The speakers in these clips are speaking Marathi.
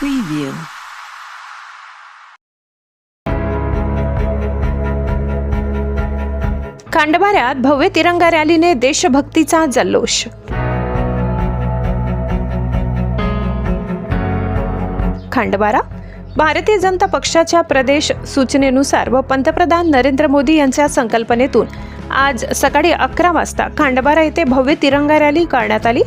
Preview. खांडबाऱ्यात भव्य तिरंगा रॅलीने देशभक्तीचा जल्लोष. खांडवारा भारतीय जनता पक्षाच्या प्रदेश सूचनेनुसार व पंतप्रधान नरेंद्र मोदी यांच्या संकल्पनेतून आज सकाळी अकरा वाजता खांडबारा येथे भव्य तिरंगा रॅली करण्यात आली.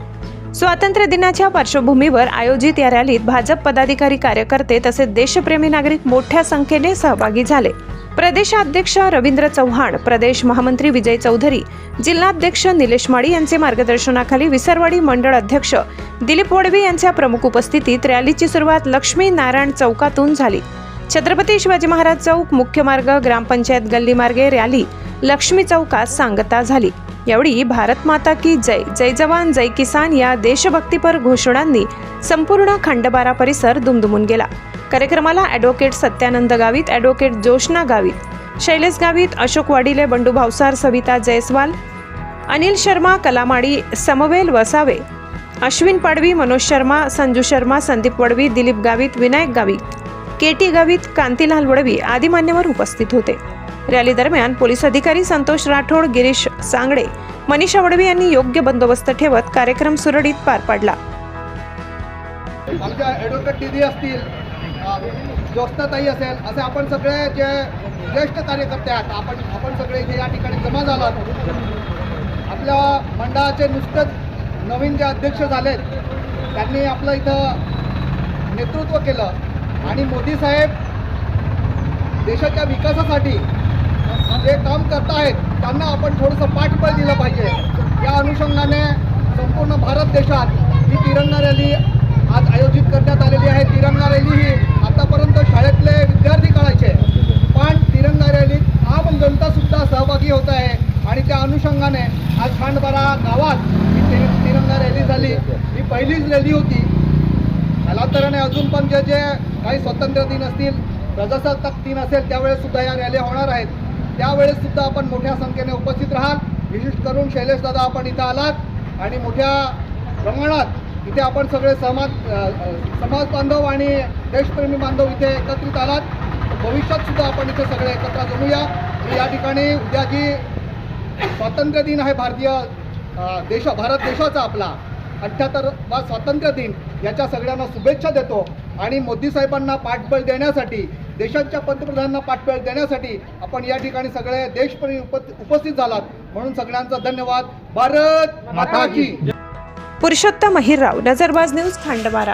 स्वातंत्र्य दिनाच्या पार्श्वभूमीवर आयोजित या रॅलीत भाजप पदाधिकारी कार्यकर्ते तसेच देशप्रेमी नागरिक मोठ्या संख्येने सहभागी झाले. प्रदेशाध्यक्ष रवींद्र चव्हाण प्रदेश महामंत्री विजय चौधरी जिल्हाध्यक्ष निलेश माळी यांचे मार्गदर्शनाखाली विसरवाडी मंडळ अध्यक्ष दिलीप वडवी यांच्या प्रमुख उपस्थितीत रॅलीची सुरुवात लक्ष्मी नारायण चौकातून झाली. छत्रपती शिवाजी महाराज चौक मुख्य मार्ग ग्रामपंचायत गल्ली मार्गे रॅली लक्ष्मी चौकात सांगता झाली. यावेळी भारत माता की जय. जय जवान जय किसान या देशभक्तीपर घोषणांनी संपूर्ण खंडबारा परिसर दुमदुमून गेला. कार्यक्रमाला advocate Satyanand Gavit advocate Joshna Gavit Shailesh Gavit Ashok Wadile Bandu Bhavsar Savita Jaiswal Anil Sharma Kalamadi Samuel Vasave Ashwin Padvi Manoj Sharma Sanju Sharma Sandeep Vadvi Dilip Gavit Vinayak Gavit K T Gavit Kantilal Vadvi आदी मान्यवर उपस्थित होते. रॅली दरम्यान पोलीस अधिकारी संतोष राठोड गिरीश सांगडे मनीषा वडवी यांनी योग्य बंदोबस्त ठेवत कार्यक्रम सुरळीत पार पाडला. आमच्या ॲडव्होकेट दिदी असतील ज्योत्स्नाताई असेल असे आपण सगळे जे ज्येष्ठ कार्यकर्ते आहेत आपण आपण सगळे इथे या ठिकाणी जमा झालात आपल्या मंडळाचे नुसतंच नवीन जे अध्यक्ष झालेत त्यांनी आपलं इथं नेतृत्व केलं. आणि मोदी साहेब देशाच्या विकासासाठी जे काम करत आहेत त्यांना आपण थोडंसं पाठबळ दिलं पाहिजे. या अनुषंगाने संपूर्ण भारत देशात ही तिरंगा रॅली आज आयोजित करण्यात आलेली आहे. तिरंगा रॅली ही आतापर्यंत शाळेतले विद्यार्थी काढायचे. पण तिरंगा रॅलीत आम जनतासुद्धा सहभागी होत आहे. आणि त्या अनुषंगाने आज खांडबारा गावात ही तिरंगा रॅली झाली. ही पहिलीच रॅली होती. कालांतराने अजून पण जे जे काही स्वातंत्र्य दिन असतील प्रजासत्ताक दिन असेल त्यावेळेस सुद्धा या रॅल्या होणार आहेत. त्यावेळेस सुद्धा आपण मोठ्या संख्येने उपस्थित राहाल. विशिष्ट करून शैलेश दादा आपण इथं आलात. आणि मोठ्या प्रमाणात इथे आपण सगळे समाज समाज बांधव आणि देशप्रेमी बांधव इथे एकत्रित आलात. भविष्यात सुद्धा आपण इथे सगळे एकत्र जमूया. या ठिकाणी उद्या जी स्वातंत्र्य दिन आहे भारतीय देश भारत देशाचा आपला. अठ्ठ्याहत्तर वा स्वातंत्र्य दिन याच्या सगळ्यांना शुभेच्छा देतो. आणि मोदी साहेबांना पाठबळ देण्यासाठी देशाच्या पंतप्रधानांना पाठबळ देण्यासाठी आपण या ठिकाणी सगळे देशप्रेमी उप उपस्थित झालात. म्हणून सगळ्यांचा धन्यवाद. भारत माता की पुरुषोत्तम अहिरराव नजरबाज न्यूज खांडबारा